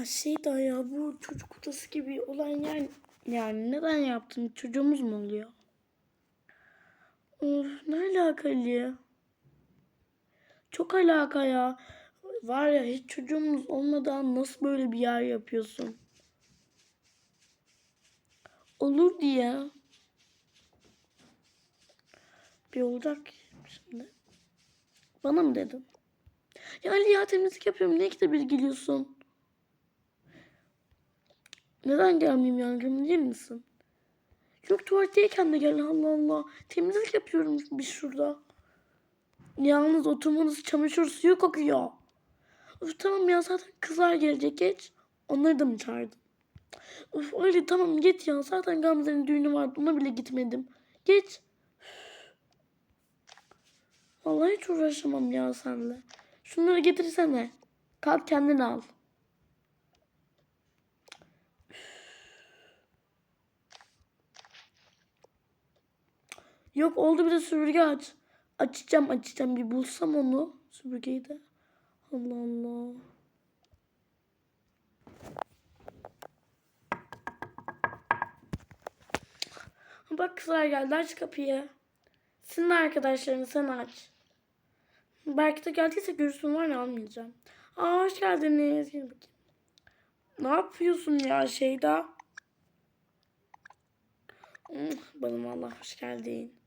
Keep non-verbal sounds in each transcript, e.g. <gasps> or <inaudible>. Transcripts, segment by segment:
Ya şey daha ya bu çocuk odası gibi olan yer yani neden yaptın? Çocuğumuz mu oluyor? Of ne alakalı? Çok alaka ya. Var ya hiç çocuğumuz olmadan nasıl böyle bir yer yapıyorsun? Olur diye. Bir olacak şimdi. Bana mı dedin? Ya Ali ya temizlik yapıyorum. Niye ikide bir geliyorsun? Neden gelmeyeyim yani? Emin değil misin? Yok tuvaletteyken de gel Allah Allah. Temizlik yapıyorum biz şurada. Yalnız oturmanız çamaşır suyu kokuyor. Uf tamam ya zaten kızlar gelecek geç. Onları da mı çağırdın? Uf öyle tamam git ya. Zaten Gamze'nin düğünü vardı. Ona bile gitmedim. Geç. Vallahi hiç uğraşamam ya seninle. Şunları getirsene. Kalk kendin al. Yok oldu bir de süpürge aç. Açacağım açacağım bir bulsam onu. Süpürgeyi de. Allah Allah. Bak kızlar geldi aç kapıyı. Senin arkadaşlarını sen aç. Belki de geldiyse görürsün var ya almayacağım. Aa hoş geldiniz. Gel bakayım. Ne yapıyorsun ya Şeyda? Hmm, Bana valla hoş geldin.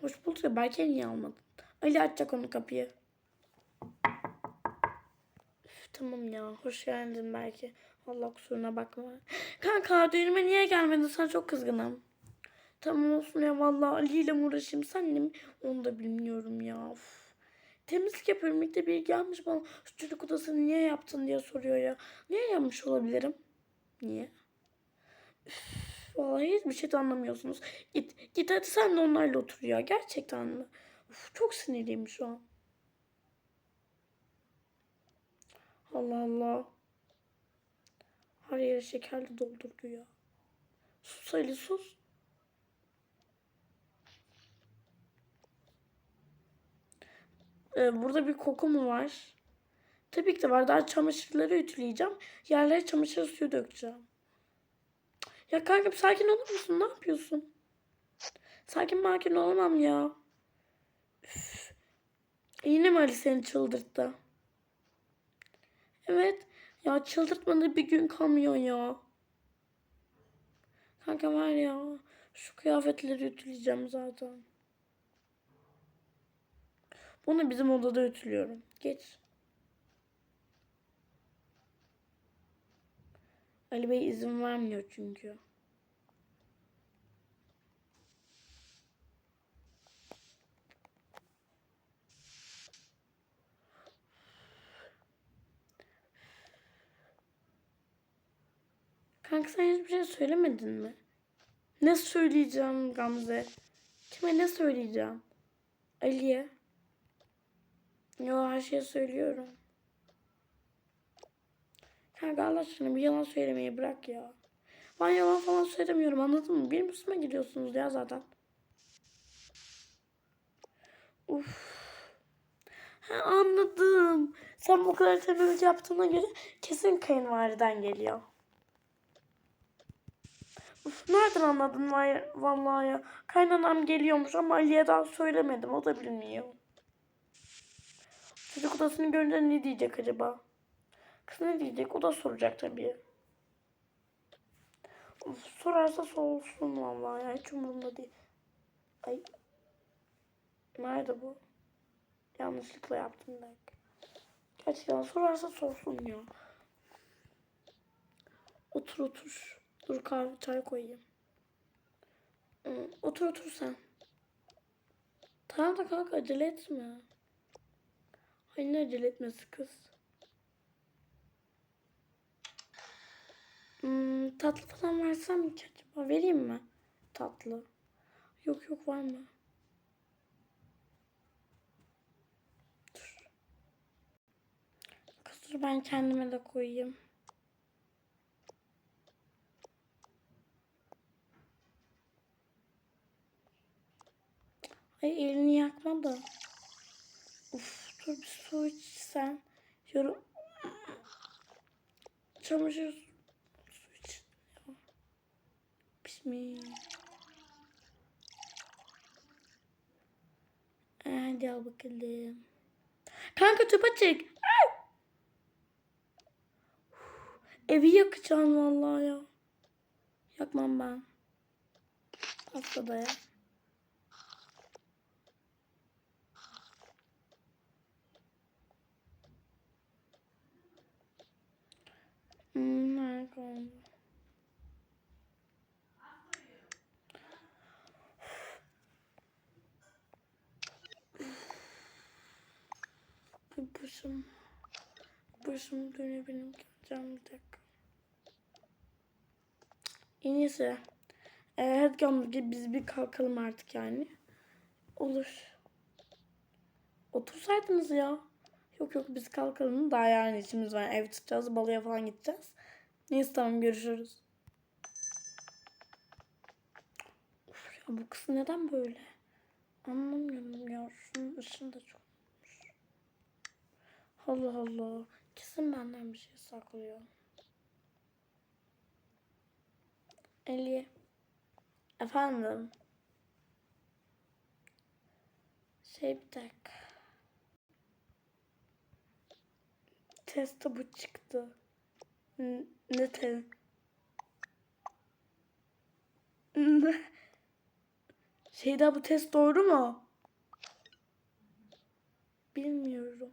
Hoş bulduk ya belki niye almadın? Ali açacak onu kapıyı. Üf, tamam ya hoş geldin belki. Allah kusuruna bakma. <gasps> Kanka düğünüme niye gelmedin? Sana çok kızgınım. Tamam olsun ya vallahi Ali ile mi uğraşayım senle mi? Onu da bilmiyorum ya. Uf. Temizlik yapıyorum. İlk de biri gelmiş bana şu çocuk odasını niye yaptın diye soruyor ya. Niye yapmış olabilirim? Niye? Vallahi hiçbir şey de anlamıyorsunuz. Git, git hadi sen de onlarla otur ya. Gerçekten mi? Uf, çok sinirliyim şu an. Allah Allah. Her yere şekerli doldurdu ya. Sus Ali sus. Ee, burada bir koku mu var? Tabii ki de var. Daha çamaşırları ütüleyeceğim. Yerlere çamaşır suyu dökeceğim. Ya kanka sakin olur musun? Ne yapıyorsun? Sakin makin olamam ya. Üf. Yine mi Ali seni çıldırttı? Evet. Ya çıldırtmadı bir gün kalmıyor ya. Kanka var ya. Şu kıyafetleri ütüleyeceğim zaten. Bunu bizim odada ütülüyorum. Geç. Ali Bey izin vermiyor çünkü. Kanka sen hiçbir şey söylemedin mi? Ne söyleyeceğim Gamze? Kime ne söyleyeceğim? Ali'ye. Yo her şeyi söylüyorum. Kanka Allah aşkına bir yalan söylemeyi bırak ya. Ben yalan falan söylemiyorum anladın mı? Benim üstüme gidiyorsunuz ya zaten. Uf. Ha, anladım. Sen bu kadar temizlik yaptığına göre kesin kayınvaliden geliyor. Uf, nereden anladın vay, vallahi ya? Kaynanam geliyormuş ama Ali'ye daha söylemedim. O da bilmiyor. Çocuk odasını görünce ne diyecek acaba? Kız ne diyecek? O da soracak tabii. Of, sorarsa sorsun vallahi ya. Hiç umurumda değil. Ay. Nerede bu? Yanlışlıkla yaptım belki. Gerçekten sorarsa sorsun ya. Otur otur. Dur kahve çay koyayım. Hı, Otur otur sen. Tamam da kanka acele etme. Ay ne acele etmesi kız. Hmm, tatlı falan versem ki acaba? Vereyim mi? Tatlı. Yok yok var mı? Dur. Kız ben kendime de koyayım. Ay elini yakma da. Uf dur bir su iç sen. mi? Hadi al bakalım. Kanka tüp açık. Evi yakacağım vallahi ya. Yakmam ben. Atla da ya. Hmm. Başım. Başım dönüyor benim geleceğim bir dakika. En iyisi. Hadi gel biz bir kalkalım artık yani. Olur. Otursaydınız ya. Yok yok biz kalkalım. Daha yarın işimiz var. Ev tutacağız. Balıya falan gideceğiz. Neyse tamam görüşürüz. Uf ya bu kız neden böyle? Anlamıyorum ya. Şunun ışını da çok. Allah Allah. Kesin benden bir şey saklıyor. Eli. Efendim. Şey bir dakika. Teste bu çıktı. N- ne te? Şeyda bu test doğru mu? Bilmiyorum.